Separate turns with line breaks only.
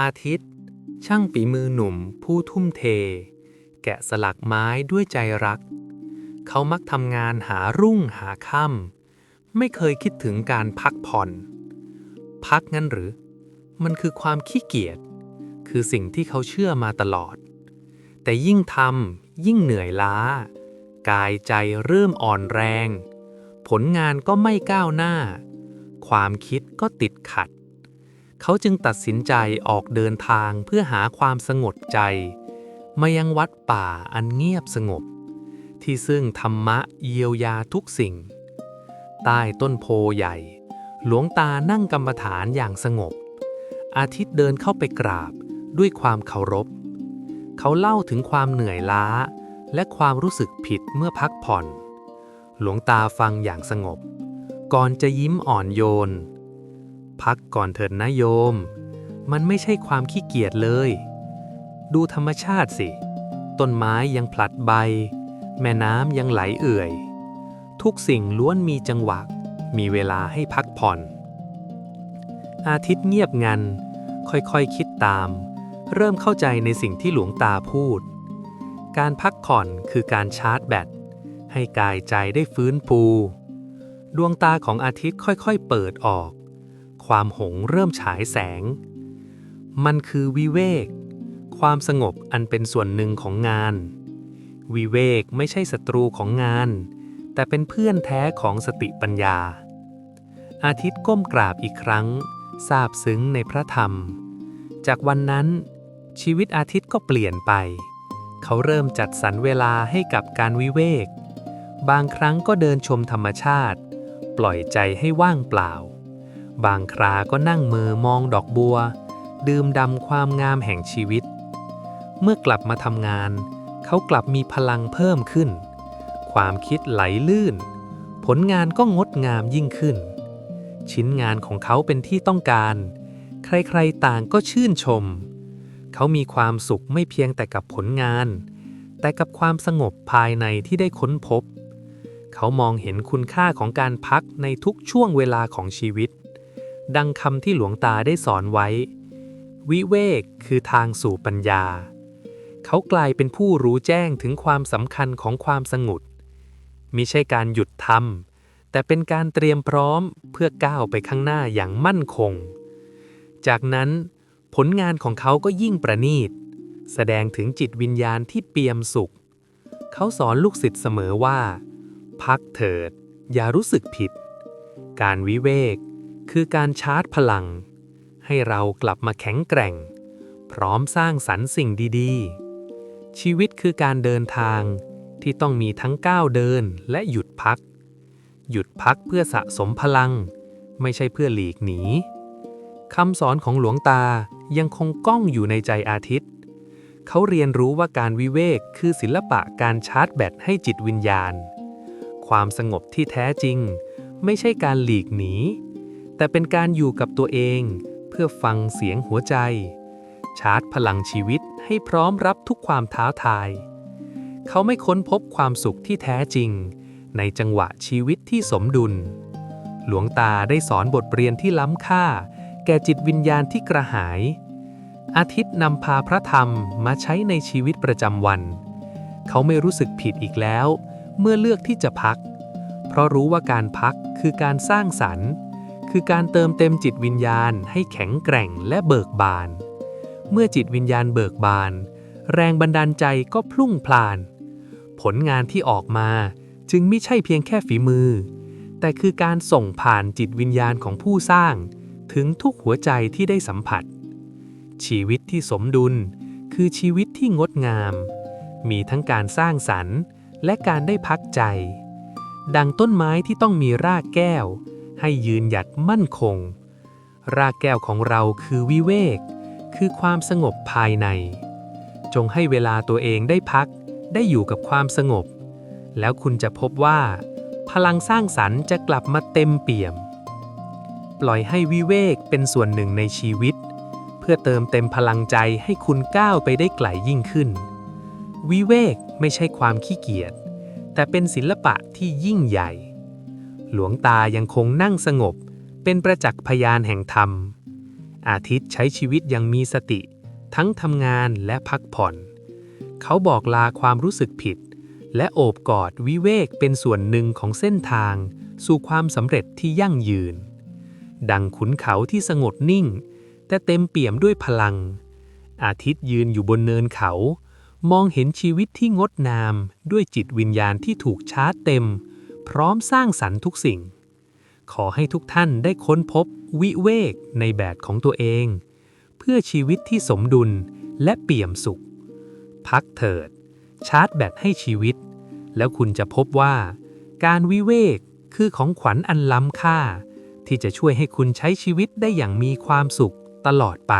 อาทิตย์ ช่างฝีมือหนุ่มผู้ทุ่มเท แกะสลักไม้ด้วยใจรัก เขามักทำงานหารุ่งหาค่ำไม่เคยคิดถึงการพักผ่อน พักงั้นหรือ มันคือความขี้เกียจ คือสิ่งที่เขาเชื่อมาตลอด แต่ยิ่งทำยิ่งเหนื่อยล้า กายใจเริ่มอ่อนแรง ผลงานก็ไม่ก้าวหน้า ความคิดก็ติดขัด เขาจึงตัดสินใจออกเดินทางเพื่อหาความสงบใจ มายังวัดป่าอันเงียบสงบ ที่ซึ่งธรรมะเยียวยาทุกสิ่ง ใต้ต้นโพใหญ่ หลวงตานั่งกรรมฐานอย่างสงบ อาทิตย์เดินเข้าไปกราบด้วยความเคารพ เขาเล่าถึงความเหนื่อยล้า และความรู้สึกผิดเมื่อพักผ่อน หลวงตาฟังอย่างสงบ ก่อนจะยิ้มอ่อนโยน พักก่อนเถิดนะโยม มันไม่ใช่ความขี้เกียจเลย ดูธรรมชาติสิ ต้นไม้ยังผลัดใบ แม่น้ำยังไหลเอื่อย ทุกสิ่งล้วนมีจังหวะ มีเวลาให้พักผ่อน อาทิตย์เงียบงัน ค่อยๆคคิดตาม เริ่มเข้าใจในสิ่งที่หลวงตาพูด การพักผ่อนคือการชาร์จแบต ให้กายใจได้ฟื้นฟูดวงตาของอาทิตย์ค่อยๆ เปิดออก ความหงเริ่มฉายแสง มันคือวิเวก ความสงบอันเป็นส่วนหนึ่งของงาน วิเวกไม่ใช่ศัตรูของงาน แต่เป็นเพื่อนแท้ของสติปัญญา อาทิตย์ก้มกราบอีกครั้งซาบซึ้งในพระธรรม จากวันนั้น ชีวิตอาทิตย์ก็เปลี่ยนไป เขาเริ่มจัดสรรเวลาให้กับการวิเวก บางครั้งก็เดินชมธรรมชาติ ปล่อยใจให้ว่างเปล่า บางคราก็นั่งมือมองดอกบัว ดื่มดำความงามแห่งชีวิต เมื่อกลับมาทำงาน เขากลับมีพลังเพิ่มขึ้น ความคิดไหลลื่น ผลงานก็งดงามยิ่งขึ้น ชิ้นงานของเขาเป็นที่ต้องการ ใครๆต่างก็ชื่นชม เขามีความสุขไม่เพียงแต่กับผลงาน แต่กับความสงบภายในที่ได้ค้นพบ เขามองเห็นคุณค่าของการพักในทุกช่วงเวลาของชีวิต ดังคำที่หลวงตาได้สอนไว้ วิเวกคือทางสู่ปัญญา เขากลายเป็นผู้รู้แจ้งถึงความสำคัญของความสงบมิใช่การหยุดทำแต่เป็นการเตรียมพร้อมเพื่อก้าวไปข้างหน้าอย่างมั่นคง จากนั้นผลงานของเขาก็ยิ่งประณีต แสดงถึงจิตวิญญาณที่เปี่ยมสุข เขาสอนลูกศิษย์เสมอว่า พักเถิด อย่ารู้สึกผิด การวิเวก คือการชาร์จพลัง ให้เรากลับมาแข็งแกร่ง พร้อมสร้างสรรค์สิ่งดีๆ ชีวิตคือการเดินทางที่ต้องมีทั้งก้าวเดินและหยุดพัก หยุดพักเพื่อสะสมพลัง ไม่ใช่เพื่อหลีกหนีคำสอนของหลวงตายังคงก้องอยู่ในใจอาทิตย์ เขาเรียนรู้ว่าการวิเวกคือศิลปะการชาร์จแบตให้จิตวิญญาณ ความสงบที่แท้จริง ไม่ใช่การหลีกหนี แต่เป็นการอยู่กับตัวเองเพื่อฟังเสียงหัวใจ ชาร์จพลังชีวิตให้พร้อมรับทุกความท้าทาย เขาไม่ค้นพบความสุขที่แท้จริง ในจังหวะชีวิตที่สมดุล หลวงตาได้สอนบทเรียนที่ล้ำค่า แก่จิตวิญญาณที่กระหาย อาทิตย์นำพาพระธรรมมาใช้ในชีวิตประจำวัน เขาไม่รู้สึกผิดอีกแล้ว เมื่อเลือกที่จะพัก เพราะรู้ว่าการพักคือการสร้างสรรค์ คือการเติมเต็มจิตวิญญาณให้แข็งแกร่งและเบิกบาน เมื่อจิตวิญญาณเบิกบาน แรงบันดาลใจก็พลุ่งพล่าน ผลงานที่ออกมาจึงไม่ใช่เพียงแค่ฝีมือ แต่คือการส่งผ่านจิตวิญญาณของผู้สร้าง ถึงทุกหัวใจที่ได้สัมผัส ชีวิตที่สมดุล คือชีวิตที่งดงาม มีทั้งการสร้างสรรค์ และการได้พักใจ ดังต้นไม้ที่ต้องมีรากแก้ว ให้ยืนหยัดมั่นคง รากแก้วของเราคือวิเวก คือความสงบภายใน จงให้เวลาตัวเองได้พัก ได้อยู่กับความสงบ แล้วคุณจะพบว่า พลังสร้างสรรค์จะกลับมาเต็มเปี่ยม ปล่อยให้วิเวกเป็นส่วนหนึ่งในชีวิต เพื่อเติมเต็มพลังใจให้คุณก้าวไปได้ไกลยิ่งขึ้น วิเวกไม่ใช่ความขี้เกียจแต่เป็นศิลปะที่ยิ่งใหญ่ หลวงตายังคงนั่งสงบ เป็นประจักษ์พยานแห่งธรรม อาทิตย์ใช้ชีวิตอยังมีสติ ทั้งทำงานและพักผ่อน เขาบอกลาความรู้สึกผิด และโอบกอดวิเวกเป็นส่วนหนึ่งของเส้นทาง สู่ความสำเร็จที่ยั่งยืน ดังขุนเขาที่สงบนิ่ง แต่เต็มเปี่ยมด้วยพลัง อาทิตย์ยืนอยู่บนเนินเขามองเห็นชีวิตที่งดงามด้วยจิตวิญญาณที่ถูกชาร์จเต็ม พร้อมสร้างสรรค์ทุกสิ่ง ขอให้ทุกท่านได้ค้นพบวิเวกในแบบของตัวเอง เพื่อชีวิตที่สมดุลและเปี่ยมสุข พักเถิด ชาร์จแบตให้ชีวิต แล้วคุณจะพบว่า การวิเวกคือของขวัญอันล้ำค่า ที่จะช่วยให้คุณใช้ชีวิตได้อย่างมีความสุขตลอดไป